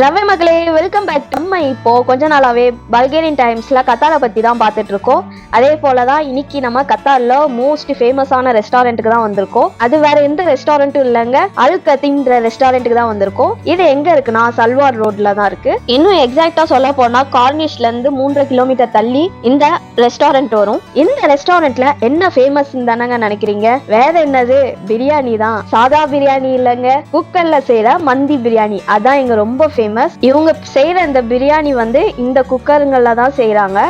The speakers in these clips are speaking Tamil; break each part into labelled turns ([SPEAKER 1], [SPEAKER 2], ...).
[SPEAKER 1] ரவி மகளே வெல்கம் பேக் நம்ம இப்போ கொஞ்ச நாளாவே பல்கேரியன் டைம்ஸ்ல கத்தாரை பத்தி தான் பார்த்துட்டு இருக்கோம் அதே போல தான் இன்னைக்கு நம்ம கத்தார்ல மோஸ்ட் ஃபேமஸான ரெஸ்டாரண்ட்டுக்கு தான் வந்திருக்கோம். அது வேற எந்த ரெஸ்டாரண்ட்டும் இல்லைங்க. அல் கத்தின்ற ரெஸ்டாரண்ட்டுக்கு தான் வந்திருக்கோம். இது எங்க இருக்குன்னா சல்வார் ரோட்ல தான் இருக்கு. இன்னும் எக்ஸாக்டா சொல்ல போனா கார்னிஷ்ல இருந்து மூன்றரை கிலோமீட்டர் தள்ளி இந்த ரெஸ்டாரண்ட் வரும். இந்த ரெஸ்டாரண்ட்ல என்ன ஃபேமஸ் தானங்க நினைக்கிறீங்க? வேற என்னது? பிரியாணி தான். சாதா பிரியாணி இல்லைங்க. குக்கர்ல செய்யற மந்தி பிரியாணி அதான் இங்க ரொம்ப ஃபேமஸ் இவங்க செய்யற இந்த பிரியாணி வந்து இந்த குக்கருங்கள்ல தான் செய்யறாங்க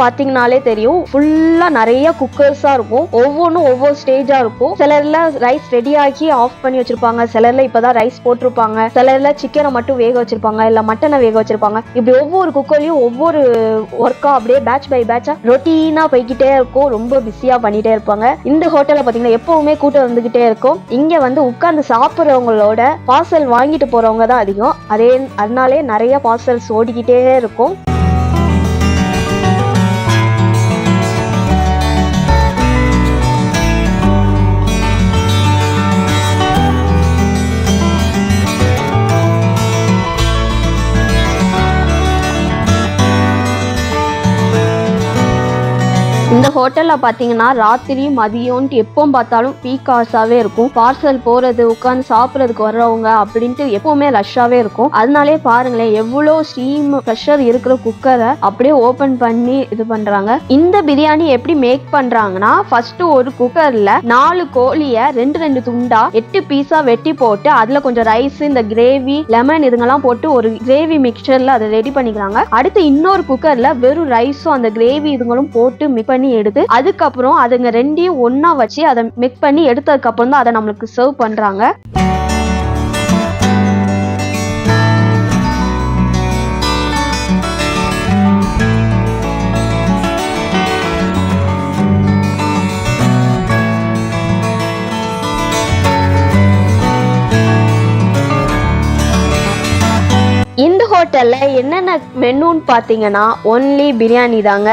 [SPEAKER 1] பார்த்தீங்கனாலே பாத்தீங்கனாலே தெரியும். ஃபுல்லா நிறைய குக்கர்ஸா இருக்கும். ஒவ்வொன்றும் ஒவ்வொரு ஸ்டேஜா இருக்கும். சிலர்ல ரைஸ் ரெடி ஆக்கி ஆஃப் பண்ணி வச்சிருப்பாங்க. சிலர்ல இப்பதான் ரைஸ் போட்டிருப்பாங்க. சிலர்ல சிக்கனை மட்டும் வேக வச்சிருப்பாங்க. இல்ல மட்டனை வேக வச்சிருப்பாங்க. இப்படி ஒவ்வொரு குக்கர்லயும் ஒவ்வொரு ஒர்க்கா அப்படியே பேட்ச் பை பேட்சா ரொட்டீனா போய்கிட்டே இருக்கும். ரொம்ப பிஸியா பண்ணிட்டே இருப்பாங்க. இந்த ஹோட்டலில் பாத்தீங்கன்னா எப்பவுமே கூட்டம் வந்துகிட்டே இருக்கும். இங்க வந்து உட்கார்ந்து சாப்பிட்றவங்களோட பார்சல் வாங்கிட்டு போறவங்க தான் அதிகம். அதே அதனாலே நிறைய பார்சல்ஸ் ஓடிக்கிட்டே இருக்கும். ஹோட்டலில் பார்த்தீங்கன்னா ராத்திரி மதியம்ன்ட்டு எப்போ பார்த்தாலும் பீக் ஹவர்ஸாவே இருக்கும். பார்சல் போகிறது உட்காந்து சாப்பிட்றதுக்கு வர்றவங்க அப்படின்ட்டு எப்போவுமே ரஷ்ஷாகவே இருக்கும். அதனாலே பாருங்களேன் எவ்வளோ ஸ்டீம் ப்ரெஷர் இருக்கிற குக்கரை அப்படியே ஓப்பன் பண்ணி இது பண்ணுறாங்க இந்த பிரியாணி எப்படி மேக் பண்ணுறாங்கன்னா ஃபர்ஸ்ட் ஒரு குக்கரில் நாலு கோழியை ரெண்டு ரெண்டு துண்டா எட்டு பீஸாக வெட்டி போட்டு அதில் கொஞ்சம் ரைஸ் இந்த கிரேவி லெமன் இதுங்கெல்லாம் போட்டு ஒரு கிரேவி மிக்சரில் அதை ரெடி பண்ணிக்கிறாங்க. அடுத்து இன்னொரு குக்கரில் வெறும் ரைஸும் அந்த கிரேவி இதுங்களும் போட்டு மிக் பண்ணி எடுத்து அதுக்கப்புறம் அதுங்க ரெண்டையும் ஒன்னா வச்சு அதை மிக்ஸ் பண்ணி எடுத்ததுக்கு அப்புறம் தான் அதை நம்மளுக்கு சர்வ் பண்றாங்க. ஹோட்டலில் என்னென்ன மெனுன்னு பார்த்தீங்கன்னா ஒன்லி பிரியாணி தாங்க.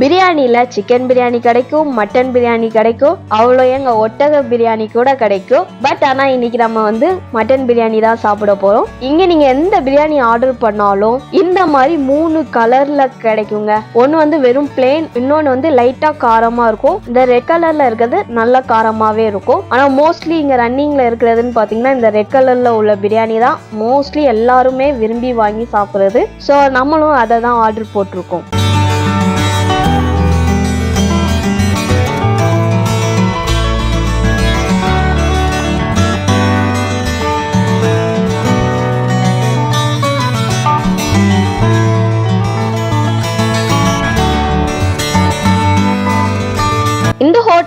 [SPEAKER 1] பிரியாணியில் சிக்கன் பிரியாணி கிடைக்கும் மட்டன் பிரியாணி கிடைக்கும் அவ்வளோ எங்கள் ஒட்டக பிரியாணி கூட கிடைக்கும். பட் ஆனால் இன்னைக்கு நம்ம வந்து மட்டன் பிரியாணி தான் சாப்பிட போகிறோம் இங்கே நீங்கள் எந்த பிரியாணி ஆர்டர் பண்ணாலும் இந்த மாதிரி மூணு கலரில் கிடைக்குங்க. ஒன்று வந்து வெறும் பிளேன் இன்னொன்று வந்து லைட்டாக காரமாக இருக்கும். இந்த ரெட் கலரில் இருக்கிறது நல்ல காரமாகவே இருக்கும். ஆனால் மோஸ்ட்லி இங்கே ரன்னிங்கில் இருக்கிறதுன்னு பார்த்தீங்கன்னா இந்த ரெட் கலரில் உள்ள பிரியாணி தான் மோஸ்ட்லி எல்லாருமே விரும்பி வாங்கி பார்க்குறது ஸோ நம்மளும் அதை தான் ஆர்டர் போட்டிருக்கோம்.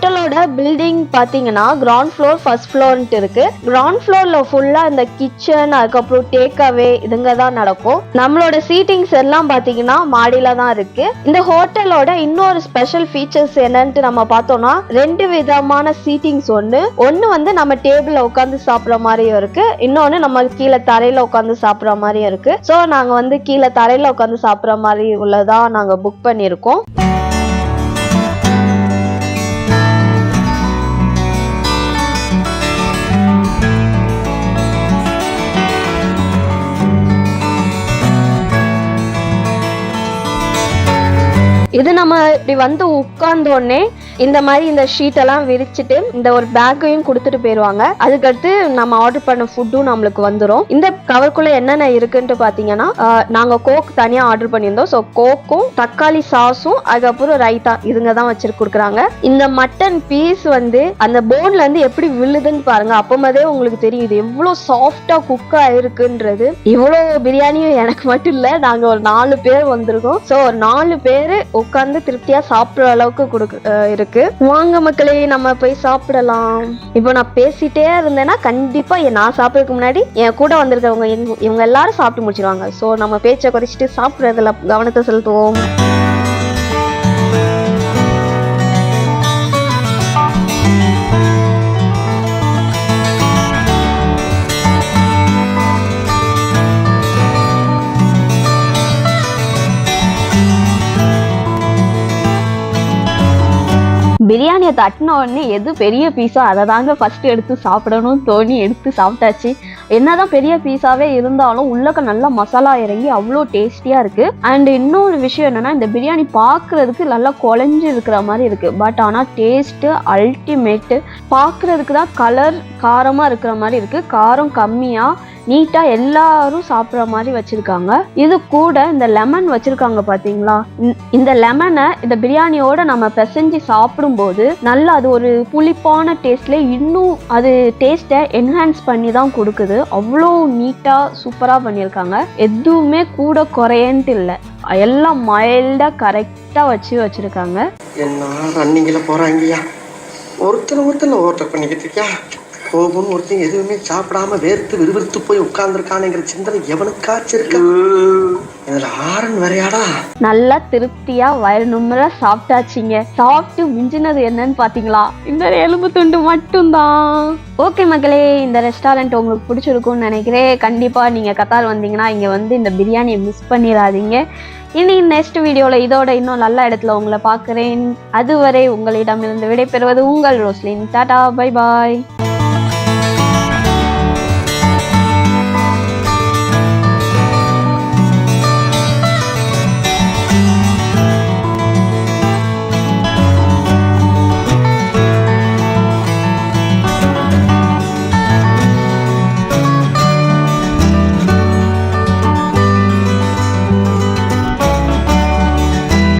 [SPEAKER 1] ஹோட்டலோட பில்டிங் பார்த்தீங்கன்னா கிரவுண்ட் ஃப்ளோர் ஃபர்ஸ்ட் ஃப்ளோர்ன்ட்டு இருக்கு. கிரவுண்ட் ஃப்ளோர்ல ஃபுல்லா இந்த கிச்சன் அதுக்கப்புறம் டேக் அவே இதுங்க தான் நடக்கும். நம்மளோட சீட்டிங்ஸ் எல்லாம் பார்த்தீங்கன்னா மாடியில தான் இருக்கு. இந்த ஹோட்டலோட இன்னொரு ஸ்பெஷல் ஃபீச்சர்ஸ் என்னன்ட்டு நம்ம பார்த்தோம்னா ரெண்டு விதமான சீட்டிங்ஸ் ஒன்று ஒன்று வந்து நம்ம டேபிள்ல உட்காந்து சாப்பிட்ற மாதிரியும் இருக்கு. இன்னொன்று நம்ம கீழே தரையில உட்காந்து சாப்பிட்ற மாதிரியும் இருக்கு. ஸோ நாங்கள் வந்து கீழே தரையில உட்காந்து சாப்பிட்ற மாதிரி உள்ளதான் நாங்கள் புக் பண்ணியிருக்கோம். இது நம்ம இப்படி வந்து உட்கார்ந்தோடனே இந்த மாதிரி இந்த ஷீட்டெல்லாம் விரிச்சிட்டு இந்த ஒரு பேக்கையும் கொடுத்துட்டு போயிடுவாங்க அதுக்கடுத்து நம்ம ஆர்டர் பண்ண ஃபுட்டும் நம்மளுக்கு வந்துடும் இந்த கவர்க்குள்ள என்னென்ன இருக்குன்ட்டு பார்த்தீங்கன்னா நாங்கள் நாங்க கோக் தனியாக ஆர்டர் பண்ணியிருந்தோம். ஸோ கோக்கும் தக்காளி சாஸும் அதுக்கப்புறம் ரைத்தா இதுங்க தான் வச்சிருக்கு கொடுக்குறாங்க. இந்த மட்டன் பீஸ் வந்து அந்த போன்ல இருந்து எப்படி விழுதுன்னு பாருங்க. அப்போதே உங்களுக்கு தெரியும் இது எவ்வளோ சாஃப்டா குக் ஆயிருக்குன்றது இவ்வளோ பிரியாணியும் எனக்கு மட்டும் இல்லை நாங்கள் ஒரு நாலு பேர் வந்திருக்கோம். ஸோ ஒரு நாலு பேர் உட்காந்து திருப்தியா சாப்பிட்ற அளவுக்கு கொடுக்கு இருக்கு. வாங்க மக்களே நம்ம போய் சாப்பிடலாம். இப்போ நான் பேசிட்டே இருந்தேன்னா கண்டிப்பா நான் சாப்பிடறதுக்கு முன்னாடி என் கூட வந்திருக்கவங்க இவங்க- இவங்க எல்லாரும் சாப்பிட்டு முடிச்சிருவாங்க. ஸோ நம்ம பேச்சை குறைச்சிட்டு சாப்பிட்றதுல கவனத்தை செலுத்துவோம். பிரியாணியை தட்டின உடனே எது பெரிய பீஸோ அதை தாங்க ஃபஸ்ட்டு எடுத்து சாப்பிடணும்னு தோணி எடுத்து சாப்பிட்டாச்சு. என்னதான் பெரிய பீஸாவே இருந்தாலும் உள்ளக்க நல்லா மசாலா இறங்கி அவ்வளோ டேஸ்டியாக இருக்குது அண்ட் இன்னொரு விஷயம் என்னென்னா இந்த பிரியாணி பார்க்குறதுக்கு நல்லா குழஞ்சு இருக்கிற மாதிரி இருக்குது பட் ஆனால் டேஸ்ட்டு அல்டிமேட்டு பார்க்குறதுக்கு தான் கலர் காரமாக இருக்கிற மாதிரி இருக்குது காரம் கம்மியாக நீட்டா எல்லாரும் சாப்பிட்ற மாதிரி வச்சிருக்காங்க. இது கூட இந்த லெமன் வச்சிருக்காங்க பாத்தீங்களா? இந்த- இந்த லெமனை இந்த பிரியாணியோட நம்ம பிசைஞ்சு சாப்பிடும்போது நல்லா அது ஒரு புளிப்பான டேஸ்ட்ல இன்னும் அது டேஸ்ட்டை என்ஹான்ஸ் பண்ணி தான் கொடுக்குது. அவ்வளோ நீட்டா சூப்பரா பண்ணியிருக்காங்க. எதுவுமே கூட குறையன்ட்டு இல்லை. எல்லாம் மைல்டா கரெக்டா வச்சு வச்சிருக்காங்க.
[SPEAKER 2] என்ன ரன்னிங்கில் போகிறாங்கய்யா ஒருத்தனை ஒருத்தனை ஓட்டர் பண்ணிக்கிட்டு இருக்கியா? கோபம் ஒருத்தன் எதுவுமே சாப்பிடாம வேர்த்து விறுவிறுத்து போய் உட்கார்ந்துருக்கானுங்கிற சிந்தனை எவனுக்காச்சும் இதுல ஆரன் வரையாடா?
[SPEAKER 1] நல்லா திருப்தியா வயிறு நும்மரா சாப்பிட்டாச்சிங்க. சாப்பிட்டு மிஞ்சினது என்னன்னு பாத்தீங்களா? இந்த எலும்பு துண்டு மட்டும்தான். ஓகே மக்களே இந்த ரெஸ்டாரண்ட் உங்களுக்கு பிடிச்சிருக்கும்னு நினைக்கிறேன். கண்டிப்பா நீங்க கத்தார் வந்தீங்கன்னா இங்க வந்து இந்த பிரியாணியை மிஸ் பண்ணிடாதீங்க. இனி நெக்ஸ்ட் வீடியோவில் இதோட இன்னும் நல்ல இடத்துல உங்களை பார்க்குறேன். அதுவரை உங்களிடமிருந்து விடைபெறுவது உங்கள் ரோஸ்லின். Tata bye bye